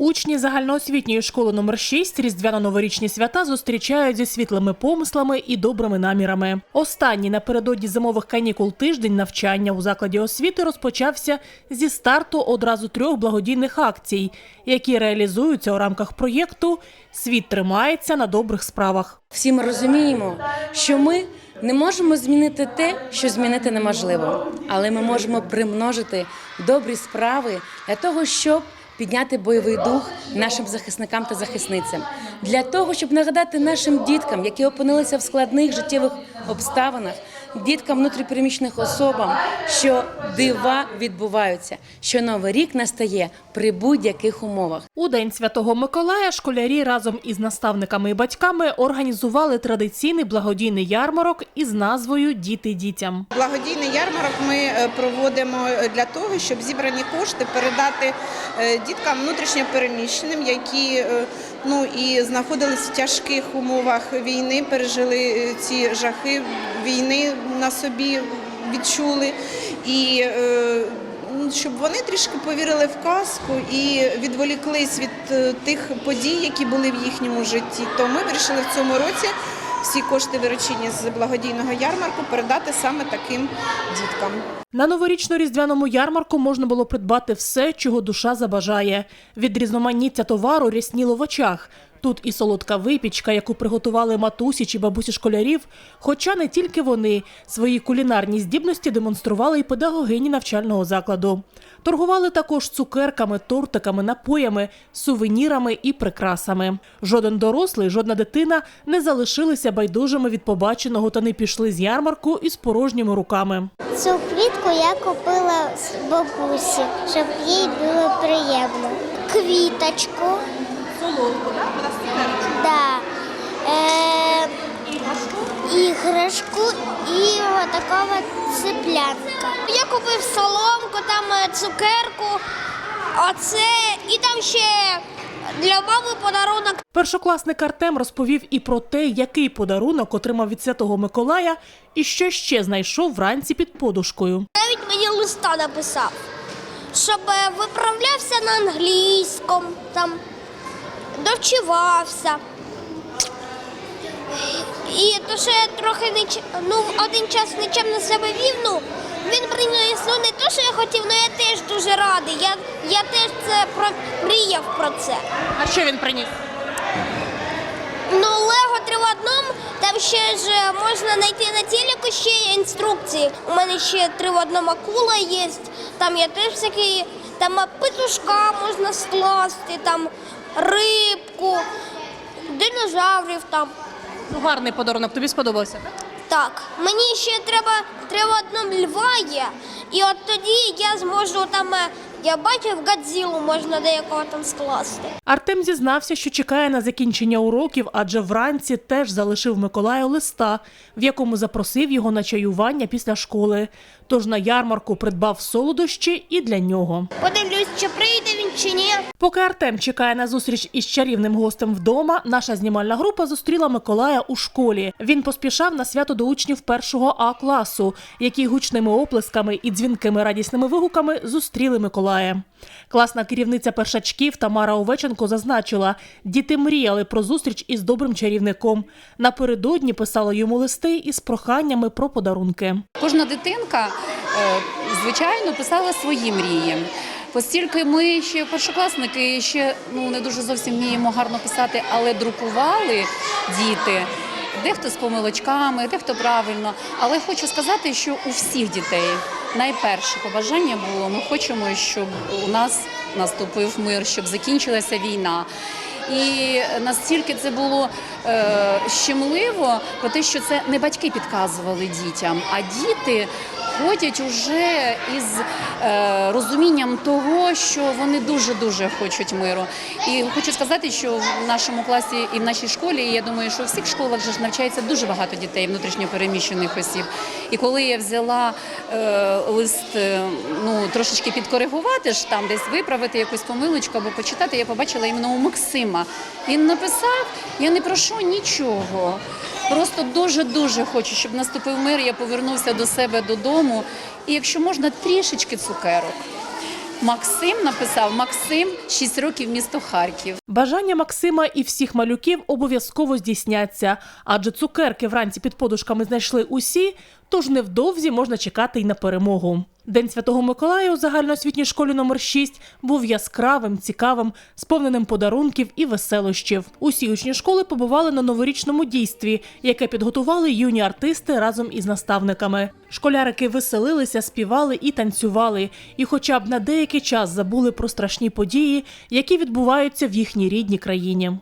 Учні загальноосвітньої школи номер 6 різдвяно-новорічні свята зустрічають зі світлими помислами і добрими намірами. Останній напередодні зимових канікул тиждень навчання у закладі освіти розпочався зі старту одразу трьох благодійних акцій, які реалізуються у рамках проєкту Світ тримається на добрих справах. Всі ми розуміємо, що ми не можемо змінити те, що змінити неможливо, але ми можемо примножити добрі справи для того, щоб підняти бойовий дух нашим захисникам та захисницям, для того, щоб нагадати нашим діткам, які опинилися в складних життєвих обставинах, діткам внутріпереміщених особам, що дива відбуваються, що новий рік настає при будь-яких умовах. У день святого Миколая школярі разом із наставниками і батьками організували традиційний благодійний ярмарок із назвою Діти дітям. Благодійний ярмарок ми е, проводимо для того, щоб зібрані кошти передати е, діткам внутрішньопереміщеним, які е, ну і знаходились в тяжких умовах війни, пережили е, ці жахи війни на собі відчули. І е, ну, щоб вони трішки повірили в казку і відволіклись від е, тих подій, які були в їхньому житті. То ми вирішили в цьому році всі кошти виручені з благодійного ярмарку передати саме таким діткам. На новорічно-різдвяному ярмарку можна було придбати все, чого душа забажає. Від різноманіття товару рясніло в очах. Тут і солодка випічка, яку приготували матусі чи бабусі школярів. Хоча не тільки вони свої кулінарні здібності демонстрували і педагогині навчального закладу. Торгували також цукерками, тортиками, напоями, сувенірами і прикрасами. Жоден дорослий, жодна дитина не залишилися байдужими від побаченого та не пішли з ярмарку із порожніми руками. Цю квітку я купила з бабусі, щоб їй було приємно. Квіточку. Солодку, так? Да. Е, іграшку і отакого цеплянка. Я купив соломку, там е, цукерку, оце і там ще для мами подарунок. Першокласник Артем розповів і про те, який подарунок отримав від святого Миколая і що ще знайшов вранці під подушкою. Навіть мені листа написав, щоб е, виправлявся на англійському, там довчивався. І то, що я трохи не ну, один час нічим на себе вів, ну, він приніс ну, не те, що я хотів, але я теж дуже радий. Я, я теж це про, мріяв про це. А що він приніс? Ну, Лего три в одному, там ще ж можна знайти на телеку ще є інструкції. У мене ще три в одному акула є. Там є теж всякі, там петушка можна скласти, там рибку, динозаврів там. Ну, гарний подарунок, тобі сподобався. так? Так, мені ще треба три в одному льва є. І от тоді я зможу там, е, я бачив Годзілу, можна деякого там скласти. Артем зізнався, що чекає на закінчення уроків, адже вранці теж залишив Миколаю листа, в якому запросив його на чаювання після школи. Тож на ярмарку придбав солодощі і для нього. Подивлюсь, чи прийде він чи ні. Поки Артем чекає на зустріч із чарівним гостем вдома, наша знімальна група зустріла Миколая у школі. Він поспішав на свято до учнів першого А класу, які гучними оплесками і дзвінкими радісними вигуками зустріли Миколая. Класна керівниця першачків Тамара Овеченко зазначила, діти мріяли про зустріч із добрим чарівником. Напередодні писали йому листи із проханнями про подарунки. Кожна дитинка, е, звичайно, писала свої мрії. Постільки ми ще першокласники ще ну не дуже зовсім вміємо гарно писати, але друкували діти. Дехто з помилочками, дехто правильно. Але хочу сказати, що у всіх дітей найперше побажання було: ми хочемо, щоб у нас наступив мир, щоб закінчилася війна. І настільки це було е, щемливо про те, що це не батьки підказували дітям, а діти ходять уже із е, розумінням того, що вони дуже дуже хочуть миру. І хочу сказати, що в нашому класі і в нашій школі, і я думаю, що у всіх школах же ж навчається дуже багато дітей внутрішньопереміщених осіб. І коли я взяла е, лист, е, ну трошечки підкоригувати ж там, десь виправити якусь помилочку або почитати, я побачила іменно у Максима. Він написав: я не прошу нічого. Просто дуже дуже хочу, щоб наступив мир. Я повернувся до себе додому. І якщо можна, трішечки цукерок. Максим написав Максим 6 років місто Харків. Бажання Максима і всіх малюків обов'язково здійсняться, адже цукерки вранці під подушками знайшли усі, тож невдовзі можна чекати й на перемогу. День Святого Миколая у загальноосвітній школі номер 6 був яскравим, цікавим, сповненим подарунків і веселощів. Усі учні школи побували на новорічному дійстві, яке підготували юні артисти разом із наставниками. Школярики веселилися, співали і танцювали, і хоча б на деякий час забули про страшні події, які відбуваються в їхній рідній країні.